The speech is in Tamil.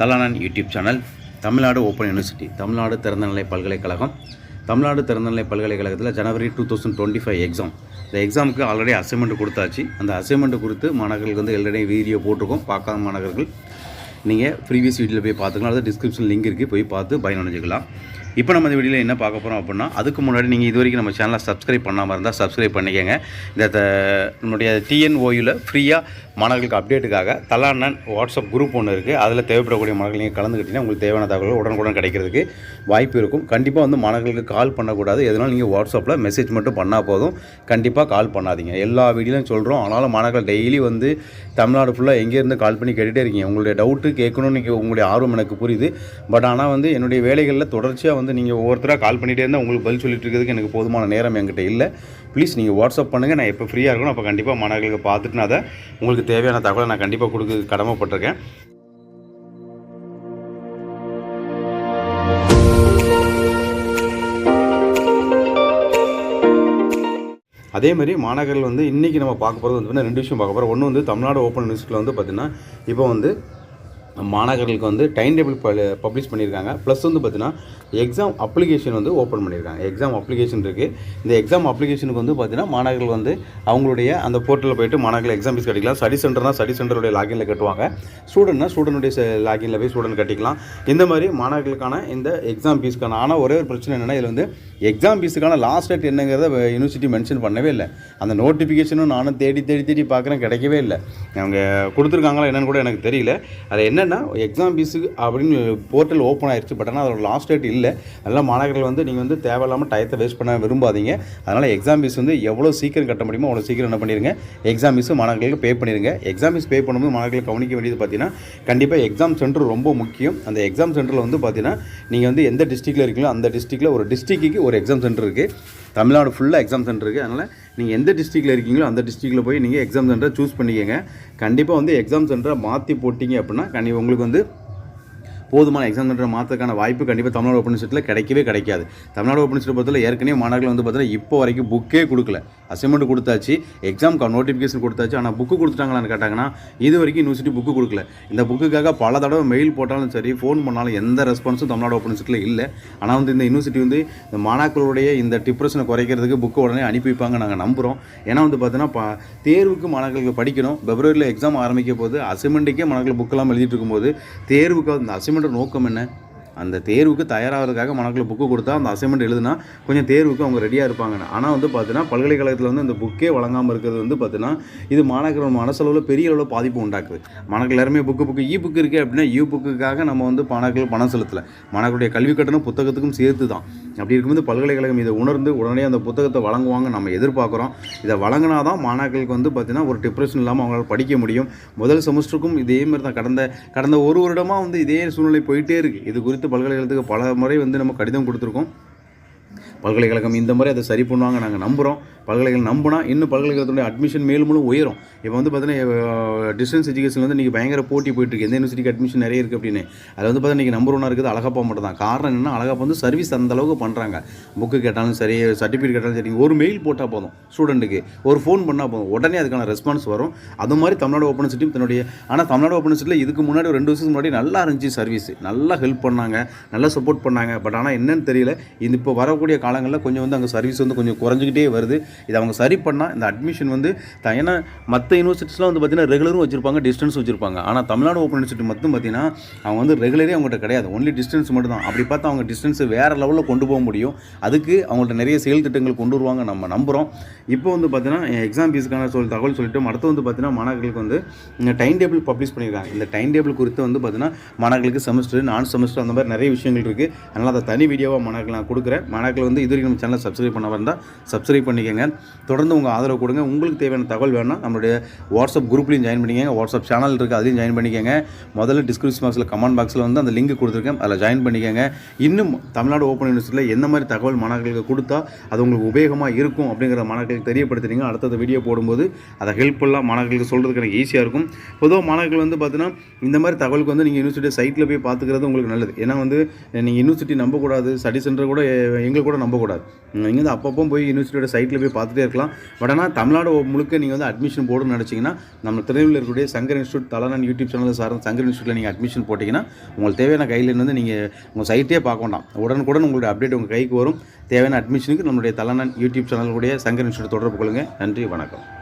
தலானன் YouTube channel Tamil Nadu open university Tamil Nadu திறந்தநிலை பல்கலைக்கழகம். தமிழ்நாடு திறந்தநிலை பல்கலைக்கழகத்தில் ஜனவரி two thousand twenty five exam இந்த எக்ஸாமுக்கு ஆல்ரெடி அசைன்மெண்ட் கொடுத்தாச்சு. அந்த அசைன்மெண்ட் கொடுத்து மாணவர்களுக்கு வந்து ஆல்ரெடி வீடியோ போட்டிருக்கோம். பார்க்காத மாணவர்கள் நீங்கள் ப்ரீவியஸ் வீடியோவில் போய் பார்த்துக்கலாம். அதாவது டிஸ்கிரிப்ஷன் லிங்க் இருக்குது போய் பார்த்து பயனடைஞ்சிக்கலாம். இப்போ நம்ம இந்த வீடியோவில் என்ன பார்க்க போகிறோம் அப்படின்னா அதுக்கு முன்னாடி நீங்கள் இது வரைக்கும் நம்ம சேனலை சப்ஸ்கிரைப் பண்ணாமல் இருந்தால் சப்ஸ்கிரைப் பண்ணிக்கோங்க. இந்த நம்முடைய டிஎன்ஓயில் ஃப்ரீயாக மாணவர்களுக்கு அப்டேட்டுக்காக தலாண்ணன் வாட்ஸ்அப் குரூப் ஒன்று இருக்குது அதில் தேவைப்படக்கூடிய மாணவர்கள் நீங்கள் கலந்துக்கிட்டீங்கன்னா உங்களுக்கு தேவையான தகவல்கள் உடனுக்குடன் கிடைக்கிறதுக்கு வாய்ப்பு இருக்கும். கண்டிப்பாக வந்து மாணவர்களுக்கு கால் பண்ணக்கூடாது. எதனால் நீங்கள் வாட்ஸ்அப்பில் மெசேஜ் மட்டும் பண்ணால் போதும். கண்டிப்பாக கால் பண்ணாதீங்க. எல்லா வீடியோலையும் சொல்கிறோம் ஆனாலும் மாணவர்கள் டெய்லி வந்து தமிழ்நாடு ஃபுல்லாக எங்கேருந்து கால் பண்ணி கேட்டுகிட்டே இருக்கீங்க. உங்களுடைய டவுட்டு கேட்கணும்னு உங்களுடைய ஆர்வம் எனக்கு புரியுது. பட் ஆனால் வந்து என்னுடைய வேலைகளில் தொடர்ச்சியாக வந்து நீங்கள் ஒவ்வொருத்தராக கால் பண்ணிகிட்டே இருந்தால் உங்களுக்கு பதில் சொல்லிட்டு இருக்கிறதுக்கு எனக்கு போதுமான நேரம் என்கிட்ட இல்லை. ப்ளீஸ் நீங்கள் வாட்ஸ்அப் பண்ணுங்கள் நான் எப்போ ஃப்ரீயாக இருக்கணும் அப்போ கண்டிப்பாக மாணவர்களுக்கு பார்த்துட்டு நான் அதை உங்களுக்கு தேவையான தகவலை நான் கண்டிப்பாக கொடுக்க கடமைப்பட்டிருக்கேன். அதே மாதிரி மாணவர்கள் வந்து இன்றைக்கி நம்ம பார்க்க போகிறது வந்து ரெண்டு விஷயம் பார்க்க போகிறோம் ஒன்று வந்து தமிழ்நாடு ஓப்பன் யூனிவர்சிட்டியில் வந்து பார்த்திங்கன்னா இப்போ வந்து மாணவர்களுக்கு வந்து டைம் டேபிள் பப்ளிஷ் பண்ணியிருக்காங்க. ப்ளஸ் வந்து பார்த்தீங்கன்னா எக்ஸாம் அப்ளிகேஷன் வந்து ஓப்பன் பண்ணியிருக்காங்க. எக்ஸாம் அப்ளிகேஷன் இருக்குது இந்த எக்ஸாம் அப்ளிகேஷனுக்கு வந்து பார்த்தீங்கன்னா மாணவர்கள் வந்து அவங்களுடைய அந்த போர்ட்டலில் போயிட்டு மாணவர்கள் எக்ஸாம் ஃபீஸ் கட்டிக்கலாம். ஸ்டடி சென்டர்னா ஸ்டடி சென்டருடைய லாகினில் கட்டுவாங்க. ஸ்டூடெண்ட்னா ஸ்டூடெண்டுடைய லாகினில் போய் ஸ்டூடெண்ட் கட்டிக்கலாம். இந்த மாதிரி மாணவர்களுக்கான இந்த எக்ஸாம் ஃபீஸ்க்கான ஆனால் ஒரே ஒரு பிரச்சனை என்னென்னா இதில் வந்து எக்ஸாம் ஃபீஸுக்கான லாஸ்ட் டேட் என்னங்கிறத யூனிவர்சிட்டி மென்ஷன் பண்ணவே இல்லை. அந்த நோட்டிஃபிகேஷனும் நானும் தேடி தேடி தேடி பார்க்குறேன். கிடைக்கவே இல்லை. அவங்க கொடுத்துருக்காங்களா என்னன்னு கூட எனக்கு தெரியல. அது என்னென்னா எக்ஸாம் ஃபீஸு அப்படின்னு போர்ட்டல் ஓப்பன் ஆயிடுச்சு பட் ஆனால் அதோட லாஸ்ட் டேட் இல்லை. அதனால் மாணவர்கள் வந்து நீங்கள் வந்து தேவையில்லாமல் டயத்தை வேஸ்ட் பண்ண விரும்பாதீங்க. அதனால் எக்ஸாம் ஃபீஸ் வந்து எவ்வளோ சீக்கிரம் கட்ட முடியுமோ அவ்வளோ சீக்கிரம் என்ன பண்ணிடுங்க எக்ஸாம் ஃபீஸ் மாணவர்களுக்கு பே பண்ணிடுங்க எக்ஸாம் ஃபீஸ் பே பண்ணும்போது மாணவர்கள் கவனிக்க வேண்டியது பார்த்தீங்கன்னா கண்டிப்பாக எக்ஸாம் சென்டர் ரொம்ப முக்கியம். அந்த எக்ஸாம் சென்டரில் வந்து பார்த்தீங்கன்னா நீங்கள் வந்து எந்த டிஸ்ட்ரிக்டில் இருக்கீங்களோ அந்த டிஸ்ட்ரிக்டில் ஒரு டிஸ்ட்ரிக்ட்டுக்கு ஒரு எக்ஸாம் சென்டர் இருக்குது தமிழ்நாடு ஃபுல்லாக எக்ஸாம் சென்டர் இருக்குது அதனால் நீங்கள் எந்த டிஸ்ட்ரிக்டில் இருக்கீங்களோ அந்த டிஸ்ட்ரிக்டில் போய் நீங்கள் எக்ஸாம் சென்டரை சூஸ் பண்ணிக்கங்க. கண்டிப்பாக வந்து எக்ஸாம் சென்டரை மாற்றி போட்டிங்க அப்படின்னா கண்டி உங்களுக்கு வந்து போதுமான எக்ஸாம் சென்டரை மாற்றதுக்கான வாய்ப்பு கண்டிப்பாக தமிழ்நாடு ஓப்பன் சீட்டில் கிடைக்கவே கிடைக்காது. தமிழ்நாடு ஓப்பன் சீட்டை பொறுத்தவரை ஏற்கனவே மாணவர்கள் வந்து பார்த்தீங்கன்னா இப்போ வரைக்கும் புக்கே கொடுக்கல. அசைன்மெண்ட் கொடுத்தாச்சு எக்ஸாம்க்கு நோட்டிஃபிகேஷன் கொடுத்தாச்சு ஆனால் புக்கு கொடுத்துட்டாங்களான்னு கேட்டாங்கன்னா இது வரைக்கும் யூனிவர்சிட்டி புக்கு கொடுக்கல. இந்த புக்குக்காக பல தடவை மெயில் போட்டாலும் சரி ஃபோன் பண்ணாலும் எந்த ரெஸ்பான்ஸும் தமிழ்நாடு ஓப்பன் யூனிவர்சிட்டியில் இல்லை. ஆனால் வந்து இந்த யூனிவர்சிட்டி வந்து இந்த மாணாக்களுடைய இந்த டிப்ரெஷனை குறைக்கிறதுக்கு புக்கு உடனே அனுப்பி வைப்பாங்க நாங்கள் நம்புகிறோம் ஏன்னா வந்து பார்த்தீங்கன்னா ப தேர்வுக்கு மாணவர்களுக்கு படிக்கணும். பிப்ரவரியில் எக்ஸாம் ஆரம்பிக்க போது அசைன்மெண்ட்டுக்கே மாணவர்கள் புக்கெல்லாம் எழுதிட்டு இருக்கும்போது தேர்வுக்கு அந்த அசைன்மெண்ட் நோக்கம் என்ன? அந்த தேர்வுக்கு தயாராகிறதுக்காக மாணவர்கள் புக்கு கொடுத்தா அந்த அசைன்மெண்ட் எழுதுனா கொஞ்சம் தேர்வுக்கு அவங்க ரெடியாக இருப்பாங்க ஆனால் வந்து பார்த்தீங்கன்னா பல்கலைக்கழகத்தில் வந்து அந்த புக்கே வழங்காமல் இருக்கிறது வந்து பார்த்தீங்கன்னா இது மாணவர்கள் மனசளவில் பெரிய அளவில் பாதிப்பு உண்டாக்குது. மனக்கள் எல்லாருமே புக்கு புக்கு இ புக்கு இருக்குது அப்படின்னா இ புக்குக்காக நம்ம வந்து மாணவர்கள் பணம் செலுத்தலை. மாணவர்களுடைய கல்வி கட்டணம் புத்தகத்துக்கும் சேர்த்து தான் அப்படி இருக்கும்போது பல்கலைக்கழகம் இதை உணர்ந்து உடனே அந்த புத்தகத்தை வழங்குவாங்க நம்ம எதிர்பார்க்குறோம். இதை வழங்கினா தான் மாணவர்களுக்கு வந்து பார்த்தீங்கன்னா ஒரு டிப்ரெஷன் இல்லாமல் அவங்களால் படிக்க முடியும். முதல் செமஸ்டருக்கும் இதே மாதிரி தான் கடந்த கடந்த ஒரு வருடமாக வந்து இதே சூழ்நிலை போயிட்டே இருக்குது இது குறித்து பல்கலைக்கழகத்துக்கு பல முறை வந்து நம்ம கடிதம் கொடுத்துருக்கோம். பல்கலைக்கழகம் இந்த முறை அதை சரி பண்ணுவாங்க நாங்கள் நம்புகிறோம் பல்கலைக்கழகம் நம்பினா இன்னும் பல்கலைக்கழகத்துடைய அட்மிஷன் மேலும் மேலும் உயரும். இப்போ வந்து பார்த்தீங்கன்னா டிஸ்டன்ஸ் எஜுகேஷன் வந்து இன்றைக்கி பயங்கர போட்டி போயிட்டுருக்கு எந்த யூனிவர்சிட்டிக்கு அட்மிஷன் நிறைய இருக்குது அப்படின்னு. அது வந்து பார்த்தீங்கன்னா நம்பர் ஒன்றா இருக்குது அழகப்பா மட்டும் தான் காரணம் என்னென்னா அழகப்பா வந்து சர்வீஸ் அந்த அளவுக்கு பண்ணுறாங்க புக்கு கேட்டாலும் சரி சர்டிஃபிகேட் கேட்டாலும் சரி ஒரு மெயில் போட்டால் போதும் ஸ்டூடெண்ட்டுக்கு ஒரு ஃபோன் பண்ணால் போதும். உடனே அதுக்கான ரெஸ்பான்ஸ் வரும். அது மாதிரி தமிழ்நாடு ஓப்பன் சிட்டியும் தன்னுடைய ஆனால் தமிழ்நாடு ஓப்பன் சிட்டியில் இதுக்கு முன்னாடி ஒரு ரெண்டு வருஷத்துக்கு முன்னாடி நல்லா இருந்துச்சு சர்வீஸ் நல்லா ஹெல்ப் பண்ணாங்க. நல்லா சப்போர்ட் பண்ணாங்க. பட் ஆனால் என்னன்னு தெரியல. இது இப்போ வரக்கூடிய காலங்களில் கொஞ்சம் வந்து அங்கே சர்வீஸ் வந்து கொஞ்சம் குறைஞ்சிக்கிட்டே வருது. இதை அவங்க சரி பண்ணால் இந்த அட்மிஷன் வந்து ஏன்னா மற்ற யூனிவர்சிட்டிஸ்லாம் வந்து பார்த்தீங்கன்னா ரெகுலரும் வச்சுருப்பாங்க டிஸ்டன்ஸ் வச்சுருப்பாங்க. ஆனால் தமிழ்நாடு ஓப்பன் யூனிவர்சிட்டி மட்டும் பார்த்தீங்கன்னா அவங்க வந்து ரெகுலரே அவங்கள்ட்ட கிடையாது. ஒன்லி டிஸ்டன்ஸ் மட்டும் தான் அப்படி பார்த்தா அவங்க டிஸ்டன்ஸ் வேறு லெவலில் கொண்டு போக முடியும். அதுக்கு அவங்கள்ட்ட நிறைய செயல் திட்டங்கள் கொண்டு வருவாங்க நம்ம நம்புகிறோம் இப்போ வந்து பார்த்தீங்கன்னா எக்ஸாம் ஃபீஸுக்கான சொல் தகவல் சொல்லிட்டு அடுத்து வந்து பார்த்தீங்கன்னா மாணவர்களுக்கு வந்து டைம் டேபிள் பப்ளிஷ் பண்ணியிருக்காங்க இந்த டைம் டேபிள் குறித்து வந்து பார்த்தீங்கன்னா மாணவர்களுக்கு செமஸ்டர் நான் செமஸ்டர் அந்த மாதிரி நிறைய விஷயங்கள் இருக்குது அதனால் அதை தனி வீடியோவாக மாணவர்கள் நான் கொடுக்குறேன். மாணவர்கள் வந்து இது வரைக்கும் நம்ம சேனலை சப்ஸ்கிரைப் பண்ண வந்தால் சப்ஸ்கிரைப் பண்ணிக்கோங்க. தொடர்ந்து உங்கள் ஆதரவு கொடுங்க. உங்களுக்கு தேவையான தகவல் வேணும்னா நம்மளுடைய வாட்ஸ்அப் குரூப்லையும் ஜாயின் பண்ணிக்கங்க. வாட்ஸ்அப் சேனல் இருக்குது அதையும் ஜாயின் பண்ணிக்கங்க. முதல்ல டிஸ்கிரிப்ஷன் பாக்ஸில் கமெண்ட் பாக்ஸில் வந்து அந்த லிங்க் கொடுத்துருக்கேன். அதில் ஜாயின் பண்ணிக்கங்க. இன்னும் தமிழ்நாடு ஓப்பன் யூனிவர்சிட்டியில் எந்த மாதிரி தகவல் மாணவர்களுக்கு கொடுத்தா அது உங்களுக்கு உபயோகமாக இருக்கும் அப்படிங்கிற மாணவர்களுக்கு தெரியப்படுத்துறீங்க. அடுத்தது வீடியோ போடும்போது அதை ஹெல்ப்ஃபுல்லாக மாணவர்களுக்கு சொல்கிறதுக்கு எனக்கு ஈஸியாக இருக்கும். பொதுவாக மாணவர்கள் வந்து பார்த்தீங்கன்னா இந்த மாதிரி தகவலுக்கு வந்து நீங்கள் யூனிவர்சிட்டி சைட்டில் போய் பார்த்துக்கிறது உங்களுக்கு நல்லது. ஏன்னா வந்து நீங்கள் யூனிவர்சிட்டி நம்பக்கூடாது. ஸ்டடி சென்டர் கூட எங்களுக்கு எங்களை கூட நம்பக்கூடாது. நீங்கள் வந்து அப்பப்போ போய் யூனிவர்சிட்டியோட சைட்டில் போய் போய் பார்த்துட்டே இருக்கலாம். பட் ஆனால் தமிழ்நாடு முழுக்க நீங்கள் வந்து அட்மிஷன் போடணும்னு நினச்சிங்கன்னா நம்ம திருநெல்வேலியில் இருக்கக்கூடிய சங்கர் இன்ஸ்டியூட் தலநான் யூடியூப் சேனலில் சார்ந்த சங்கர் இன்ஸ்டியூட்டில் நீங்கள் அட்மிஷன் போட்டிங்கன்னா உங்களுக்கு தேவையான கைட்லைன் வந்து நீங்கள் உங்கள் சைட்டே பார்க்க வேண்டாம். உடனுக்குடன் உங்களுடைய அப்டேட் உங்கள் கைக்கு வரும். தேவையான அட்மிஷனுக்கு நம்மளுடைய தலநான் யூடியூப் சேனலுடைய சங்கர் இன்ஸ்டியூட் தொடர்பு கொள்ளுங்கள் நன்றி வணக்கம்.